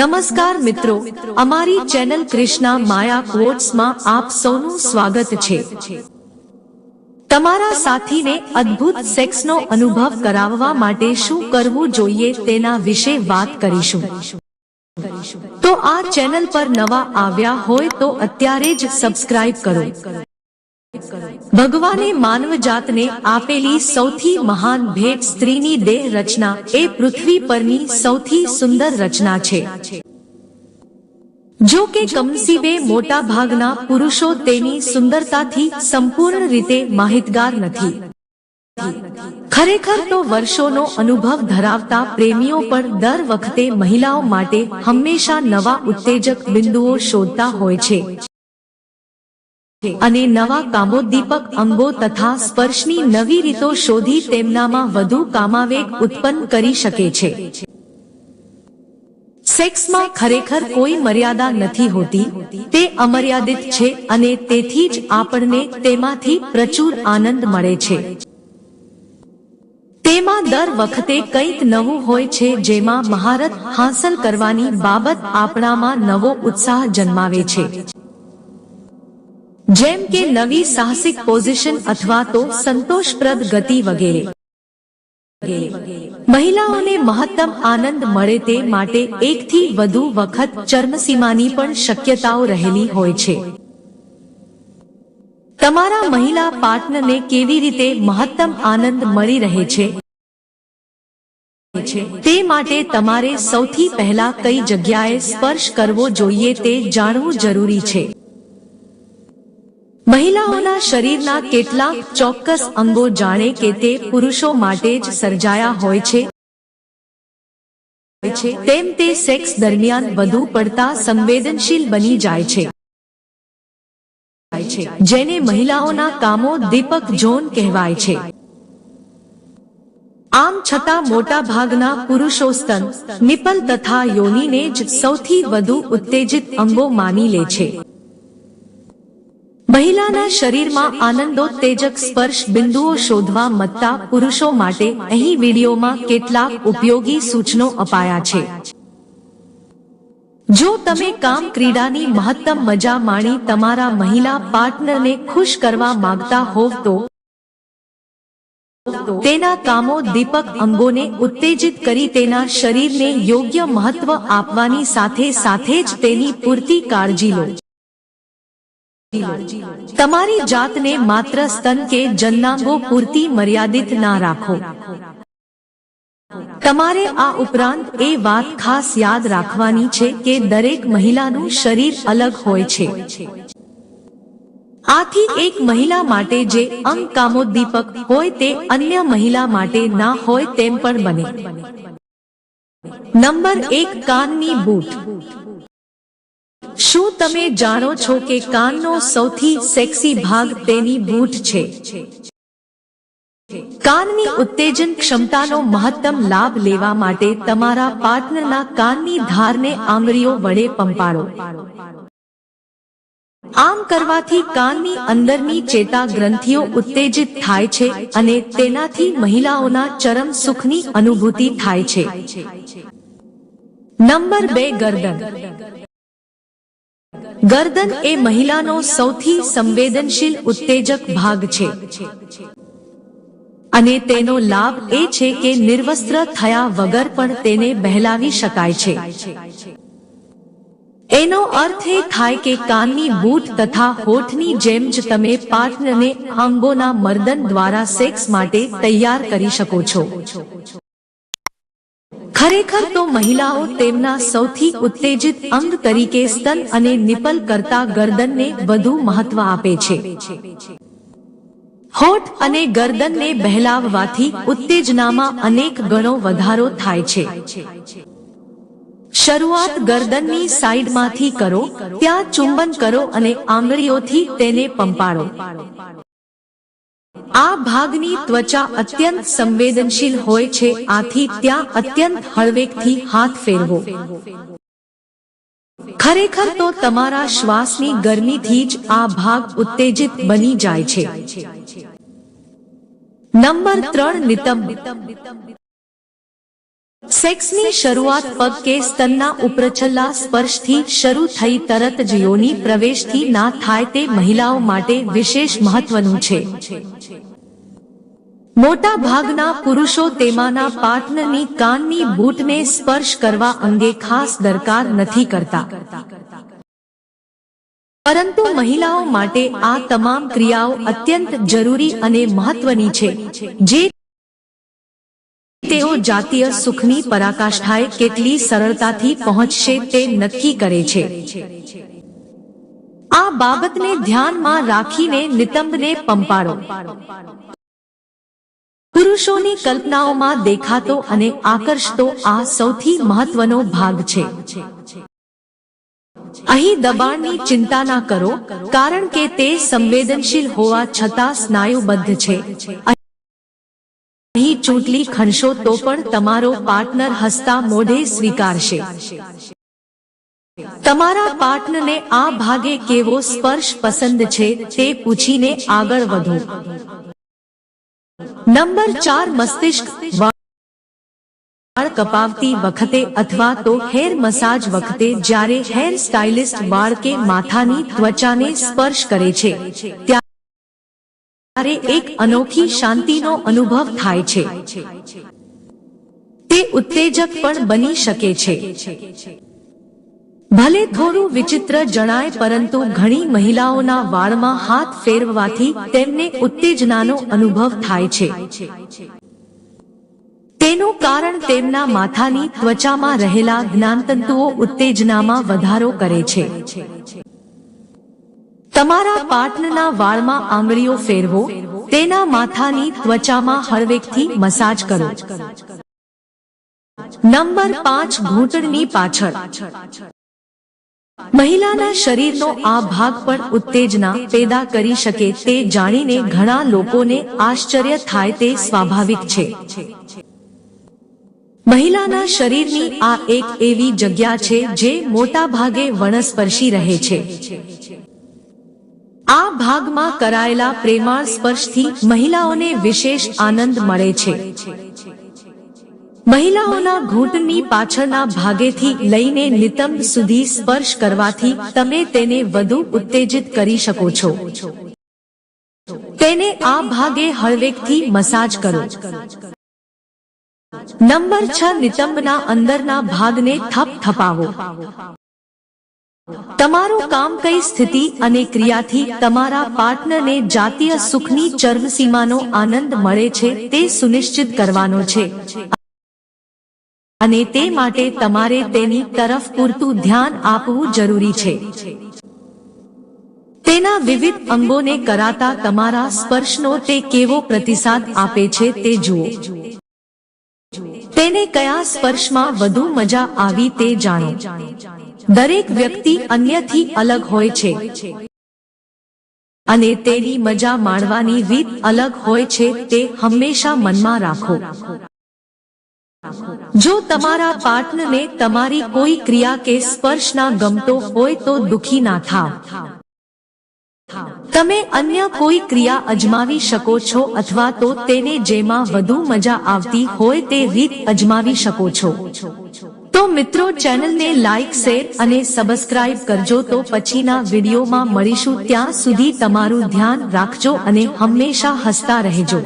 નમસ્કાર મિત્રો, અમારી ચેનલ કૃષ્ણા માયા ક્વોટ્સમાં આપ સૌનું સ્વાગત છે. તમારા સાથીને અદ્ભુત સેક્સનો અનુભવ કરાવવા માટે શું કરવું જોઈએ તેના વિશે વાત કરીશું. તો આ ચેનલ પર નવા આવ્યા હોય તો અત્યારે જ સબસ્ક્રાઇબ કરો. ભગવાને માનવ જાતને આપેલી સૌથી મહાન ભેટ સ્ત્રીની દેહ રચના એ પૃથ્વી પરની સૌથી સુંદર રચના છે. જો કે કમસીબે મોટા ભાગના પુરુષો તેની સુંદરતાથી સંપૂર્ણ રીતે માહિતગાર નથી. ખરેખર તો વર્ષોનો અનુભવ ધરાવતા પ્રેમીઓ પણ દર વખતે મહિલાઓ માટે હંમેશા નવા ઉત્તેજક બિંદુઓ શોધતા હોય છે. અને નવા કામોદ્દીપક અંગો તથા સ્પર્શની નવી રીતો શોધી તેમનામાં વધુ કામાવેગ ઉત્પન્ન કરી શકે છે. સેક્સમાં ખરેખર કોઈ મર્યાદા નથી હોતી. તે અમર્યાદિત છે અને તેથી જ આપણને તેમાંથી પ્રચુર આનંદ મળે છે. તેમાં દર વખતે કંઈક નવું હોય છે જેમાં મહારત હાંસલ કરવાની બાબત આપણામાં નવો ઉત્સાહ જન્માવે છે. જેમ કે નવી સાહસિક પોઝિશન અથવા તો સંતોષપ્રદ ગતિ વગેરે. મહિલાઓને મહત્તમ આનંદ મળે તે માટે એકથી વધુ વખત ચર્મસીમાની પણ શક્યતાઓ રહેલી હોય છે. તમારા મહિલા પાર્ટનરને કેવી રીતે મહત્તમ આનંદ મળી રહે છે? તે માટે તમારે સૌથી પહેલા કઈ જગ્યાએ સ્પર્શ કરવો જોઈએ તે જાણવું જરૂરી છે. મહિલાઓના શરીરના કેટલાક ચોક્કસ અંગો જાણે કે તે પુરુષો માટે જ સર્જાયા હોય છે. તેમ તે સેક્સ દરમિયાન વધુ પડતા સંવેદનશીલ બની જાય છે. જેને મહિલાઓના કામો દીપક ઝોન કહેવાય છે. આમ છતાં મોટા ભાગના પુરુષો સ્તન, નિપલ તથા યોનિને જ સૌથી વધુ ઉત્તેજિત અંગો માની લે છે. મહિલાના શરીરમાં આનંદોત્તેજક સ્પર્શ બિંદુઓ શોધવા મતતા પુરુષો માટે અહીં વિડીયોમાં કેટલાક ઉપયોગી સૂચનો અપાયા છે. જો તમે કામ ક્રીડાની મહત્તમ મજા માણી તમારા મહિલા પાર્ટનરને ખુશ કરવા માંગતા હોવ તો તેના કામો દીપક અંગોને ઉત્તેજિત કરી તેના શરીરને યોગ્ય મહત્વ આપવાની સાથે સાથે જ તેની પૂરતી કાળજી લો. તમારી જાતને માત્ર સ્તન કે જન્નાંગો પૂરતી મર્યાદિત ના રાખો. તમારે આ ઉપરાંત એ વાત ખાસ યાદ રાખવાની છે કે દરેક મહિલાનું શરીર અલગ હોય છે. આથી એક મહિલા માટે જે અંગ કામોદ્દીપક હોય તે અન્ય મહિલા માટે ના હોય તેમ પણ બને. નંબર એક, કાનની બૂટ. શું તમે જાણો છો કે કાનનો સૌથી સેક્સી ભાગ તેની બૂટ છે? કાનની ઉત્તેજન ક્ષમતાનો મહત્તમ લાભ લેવા માટે તમારા પાર્ટનરના કાનની ધારને આંગળીઓ વડે પંપાળો. આમ કરવાથી કાનની અંદરની ચેતા ગ્રંથિઓ ઉત્તેજિત થાય છે અને તેનાથી મહિલાઓના ચરમ સુખની અનુભૂતિ થાય છે. નંબર બે ગરદન. ગરદન એ મહિલાનો સૌથી સંવેદનશીલ ઉત્તેજક ભાગ છે. અને તેનો લાભ એ છે કે નિર્વસ્ત્ર થયા વગર પણ તેને બહેલાવી શકાય છે. એનો અર્થ એ થાય કે કાનની બૂટ તથા હોઠની જેમ જ તમે પાર્ટનરને અંગોના મર્દન દ્વારા સેક્સ માટે તૈયાર કરી શકો છો. ખરેખર તો મહિલાઓ તેમના સૌથી ઉત્તેજિત અંગ તરીકે સ્તન અને નિપલ કરતા ગરદનને વધુ મહત્વ આપે છે. હોઠ અને ગરદનને બહેલાવવાથી ઉત્તેજનામાં અનેક ગણો વધારો થાય છે. શરૂઆત ગરદનની સાઈડમાંથી કરો, ત્યાં ચુંબન કરો અને આંગળીઓથી તેને પંપાળો. આ ભાગની ત્વચા અત્યંત સંવેદનશીલ હોય છે. આથી ત્યાં અત્યંત હળવેકથી હાથ ફેરવો. ખરેખર તો તમારા શ્વાસની ગરમીથી જ આ ભાગ ઉત્તેજિત બની જાય છે. નંબર ત્રણ, નિતંબ. સેક્સની શરૂઆત પગ કે સ્તનના ઉપરછલ્લા સ્પર્શથી શરૂ થઈ તરત જ યોની પ્રવેશથી ના થાય તે મહિલાઓ માટે વિશેષ મહત્વનું છે. મોટા ભાગના પુરુષો તેમાંના પાર્ટનરની કાનની બૂટને સ્પર્શ કરવા અંગે ખાસ દરકાર નથી કરતા. પરંતુ મહિલાઓ માટે આ તમામ ક્રિયાઓ અત્યંત જરૂરી અને મહત્વની છે, જે જાતીય સુખની પરાકાષ્ઠાએ કેટલી સરળતાથી પહોંચશે તે નક્કી કરે છે. આ બાબતને ધ્યાનમાં રાખીને નિતંબને પંપાળો પુરુષોની કલ્પનાઓમાં દેખાતો અને આકર્ષતો આ સૌથી મહત્વનો ભાગ છે. અહીં દબાણની ચિંતા ના કરો, કારણ કે તે સંવેદનશીલ હોવા છતાં સ્નાયુબદ્ધ છે. અહીં ચૂંટલી ખણશો તો પણ તમારો પાર્ટનર હસતા મોઢે સ્વીકારશે. તમારા પાર્ટનરને આ ભાગે કેવો સ્પર્શ પસંદ છે તે પૂછીને આગળ વધો. નંબર ચાર મસ્તિષ્ક વાળ કપાવતી વખતે અથવા તો હેર મસાજ વખતે જ્યારે હેર સ્ટાઇલિસ્ટ વાળ કે માથાની ત્વચાને સ્પર્શ કરે છે ત્યારે એક અનોખી શાંતિનો અનુભવ થાય છે. તે ઉત્તેજક પણ બની શકે છે. ભલે થોડું વિચિત્ર જણાય, પરંતુ ઘણી મહિલાઓના વાળમાં હાથ ફેરવવાથી તેમને ઉત્તેજનાનો અનુભવ થાય છે. તેનું કારણ તેમના માથાની ત્વચામાં રહેલા જ્ઞાનતંતુઓ ઉત્તેજનામાં વધારો કરે છે. તમારા પાર્ટનરના વાળમાં આંગળીઓ ફેરવો, તેના માથાની ત્વચામાં હળવેકથી મસાજ કરો. નંબર પાંચ, ઘૂંટણની પાછળ. મહિલાના શરીરનો આ ભાગ પણ ઉત્તેજના પેદા કરી શકે તે જાણીને ઘણા લોકોને આશ્ચર્ય થાય તે સ્વાભાવિક છે. મહિલાના શરીરની આ એક એવી જગ્યા છે જે મોટા ભાગે વનસ્પર્શી રહે છે. આ ભાગમાં કરાયેલા પ્રેમાળ સ્પર્શથી મહિલાઓને વિશેષ આનંદ મળે છે. મહિલાઓના ઘૂંટની પાછળના ભાગેથી લઈને નિતંબ સુધી સ્પર્શ કરવાથી તમે તેને વધુ ઉત્તેજિત કરી શકો છો. તેને આ ભાગે હળવેકથી મસાજ કરો. નંબર છ, નિતંબના અંદરના ભાગને થપ થપાવો. તમારું કામ કઈ સ્થિતિ અને ક્રિયાથી તમારા પાર્ટનરને જાતીય સુખની ચર્મસીમાનો આનંદ મળે છે તે સુનિશ્ચિત કરવાનો છે. અને તે માટે તમારે તેની તરફ પૂરતું ધ્યાન આપવું જરૂરી છે. તેના વિવિધ અંગોને કરાતા તમારા સ્પર્શનો તે કેવો પ્રતિસાદ આપે છે તે જુઓ. તેને કયા સ્પર્શમાં વધુ મજા આવી તે જાણો. દરેક વ્યક્તિ અન્યથી અલગ હોય છે. અને તેની મજા માણવાની રીત અલગ હોય છે તે હંમેશા મનમાં રાખો. જો તમારા પાર્ટનરને તમારી કોઈ ક્રિયા કે સ્પર્શ ના ગમતો હોય તો દુખી ના થાવ. તમે અન્ય કોઈ ક્રિયા અજમાવી શકો છો અથવા તો તેને જેમાં વધુ મજા આવતી હોય તે રીત અજમાવી શકો છો. તો મિત્રો, ચેનલને લાઈક શેર અને સબસ્ક્રાઇબ કરજો તો પછીના વિડીયોમાં મળીશું. ત્યાં સુધી તમારું ધ્યાન રાખજો અને હંમેશા હસતા રહેજો.